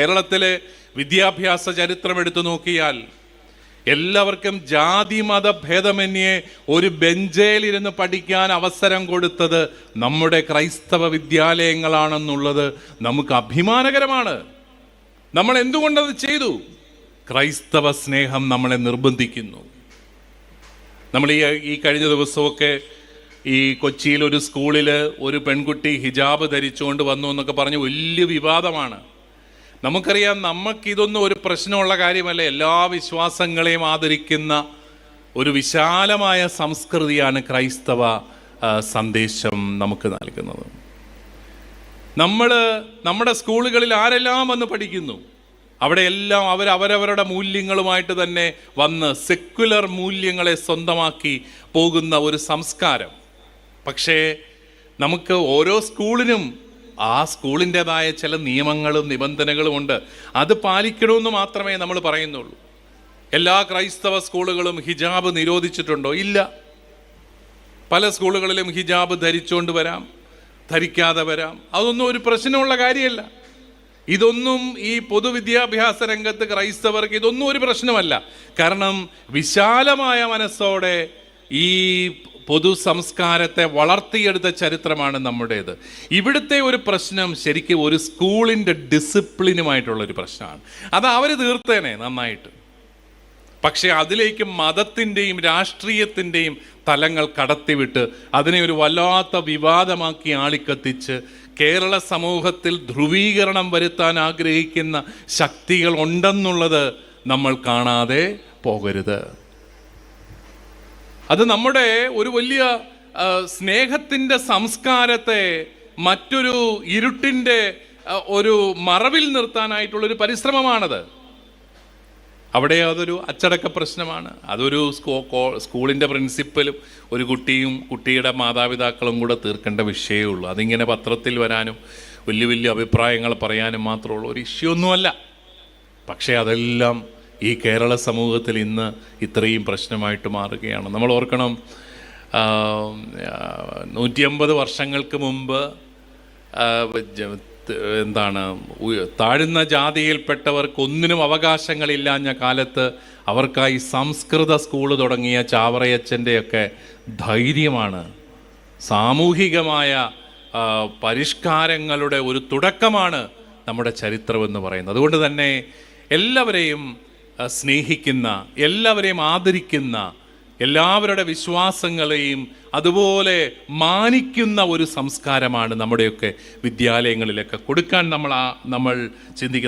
കേരളത്തിലെ വിദ്യാഭ്യാസ ചരിത്രം എടുത്തു നോക്കിയാൽ എല്ലാവർക്കും ജാതി മത ഭേദമന്യേ ഒരു ബെഞ്ചേലിരുന്ന് പഠിക്കാൻ അവസരം കൊടുത്തത് നമ്മുടെ ക്രൈസ്തവ വിദ്യാലയങ്ങളാണെന്നുള്ളത് നമുക്ക് അഭിമാനകരമാണ്. നമ്മൾ എന്തുകൊണ്ടത് ചെയ്തു? ക്രൈസ്തവ സ്നേഹം നമ്മളെ നിർബന്ധിക്കുന്നു. നമ്മൾ ഈ ഈ കഴിഞ്ഞ ദിവസമൊക്കെ ഈ കൊച്ചിയിൽ ഒരു സ്കൂളിൽ ഒരു പെൺകുട്ടി ഹിജാബ് ധരിച്ചുകൊണ്ട് വന്നു എന്നൊക്കെ പറഞ്ഞ് വലിയ വിവാദമാണ്. നമുക്കറിയാം നമുക്കിതൊന്നും ഒരു പ്രശ്നമുള്ള കാര്യമല്ല. എല്ലാ വിശ്വാസങ്ങളെയും ആദരിക്കുന്ന ഒരു വിശാലമായ സംസ്കൃതിയാണ് ക്രൈസ്തവ സന്ദേശം നമുക്ക് നൽകുന്നത്. നമ്മൾ നമ്മുടെ സ്കൂളുകളിൽ ആരെല്ലാം വന്ന് പഠിക്കുന്നു? അവിടെ എല്ലാം അവർ അവരവരുടെ മൂല്യങ്ങളുമായിട്ട് തന്നെ വന്ന് സെക്യുലർ മൂല്യങ്ങളെ സ്വന്തമാക്കി പോകുന്ന ഒരു സംസ്കാരം. പക്ഷേ നമുക്ക് ഓരോ സ്കൂളിനും ആ സ്കൂളിന്റെതായ ചില നിയമങ്ങളും നിബന്ധനകളും ഉണ്ട്. അത് പാലിക്കണമെന്ന് മാത്രമേ നമ്മൾ പറയുന്നുള്ളൂ. എല്ലാ ക്രൈസ്തവ സ്കൂളുകളും ഹിജാബ് നിരോധിച്ചിട്ടുണ്ടോ? ഇല്ല. പല സ്കൂളുകളിലും ഹിജാബ് ധരിച്ചുകൊണ്ട് വരാം ധരിക്കാതെ വരാം. അതൊന്നും ഒരു പ്രശ്നമുള്ള കാര്യമല്ല. ഇതൊന്നും ഈ പൊതുവിദ്യാഭ്യാസ രംഗത്ത് ക്രൈസ്തവർക്ക് ഇതൊന്നും ഒരു പ്രശ്നമല്ല. കാരണം വിശാലമായ മനസ്സോടെ ഈ പൊതു സംസ്കാരത്തെ വളർത്തിയെടുത്ത ചരിത്രമാണ് നമ്മുടേത്. ഇവിടുത്തെ ഒരു പ്രശ്നം ശരിക്കും ഒരു സ്കൂളിന്റെ ഡിസിപ്ലിനുമായിട്ടുള്ള ഒരു പ്രശ്നമാണ്. അത് അവർ തീർത്തേനെ നന്നായിട്ട്. പക്ഷേ അതിലേക്ക് മതത്തിന്റെയും രാഷ്ട്രീയത്തിന്റെയും തലങ്ങൾ കടത്തിവിട്ട് അതിനെ ഒരു വല്ലാത്ത വിവാദമാക്കി ആളിക്കത്തിച്ച് കേരള സമൂഹത്തിൽ ധ്രുവീകരണം വരുത്താൻ ആഗ്രഹിക്കുന്ന ശക്തികൾ ഉണ്ടെന്നുള്ളത് നമ്മൾ കാണാതെ പോകരുത്. അത് നമ്മുടെ ഒരു വലിയ സ്നേഹത്തിന്റെ സംസ്കാരത്തെ മറ്റൊരു ഇരുട്ടിന്റെ ഒരു മറവിൽ നിർത്താനായിട്ടുള്ളൊരു പരിശ്രമമാണത്. അവിടെ അതൊരു അച്ചടക്ക പ്രശ്നമാണ്. അതൊരു സ്കൂ സ്കൂളിന്റെ പ്രിൻസിപ്പലും ഒരു കുട്ടിയും കുട്ടിയുടെ മാതാപിതാക്കളും കൂടെ തീർക്കേണ്ട വിഷയമേ ഉള്ളൂ. അതിങ്ങനെ പത്രത്തിൽ വരാനും വലിയ വലിയ അഭിപ്രായങ്ങൾ പറയാനും മാത്രമുള്ള ഒരു ഇഷ്യൂ ഒന്നുമല്ല പക്ഷേ അതെല്ലാം ഈ കേരള സമൂഹത്തിൽ ഇന്ന് ഇത്രയും പ്രശ്നമായിട്ട് മാറുകയാണ്. നമ്മൾ ഓർക്കണം നൂറ്റിയമ്പത് വർഷങ്ങൾക്ക് മുമ്പ് എന്താണ് താഴ്ന്ന ജാതിയിൽപ്പെട്ടവർക്ക് ഒന്നിനും അവകാശങ്ങളില്ലാഞ്ഞ കാലത്ത് അവർക്കായി സംസ്കൃത സ്കൂൾ തുടങ്ങിയ ചാവറയച്ചന്റെയൊക്കെ ധൈര്യമാണ്. സാമൂഹികമായ പരിഷ്കാരങ്ങളുടെ ഒരു തുടക്കമാണ് നമ്മുടെ ചരിത്രമെന്ന് പറയുന്നത്. അതുകൊണ്ട് തന്നെ എല്ലാവരെയും സ്നേഹിക്കുന്ന എല്ലാവരെയും ആദരിക്കുന്ന എല്ലാവരുടെ വിശ്വാസങ്ങളെയും അതുപോലെ മാനിക്കുന്ന ഒരു സംസ്കാരമാണ് നമ്മുടെയൊക്കെ വിദ്യാലയങ്ങളിലൊക്കെ. കൊടുക്കാൻ നമ്മൾ ആ നമ്മൾ ചിന്തിക്കുന്നത്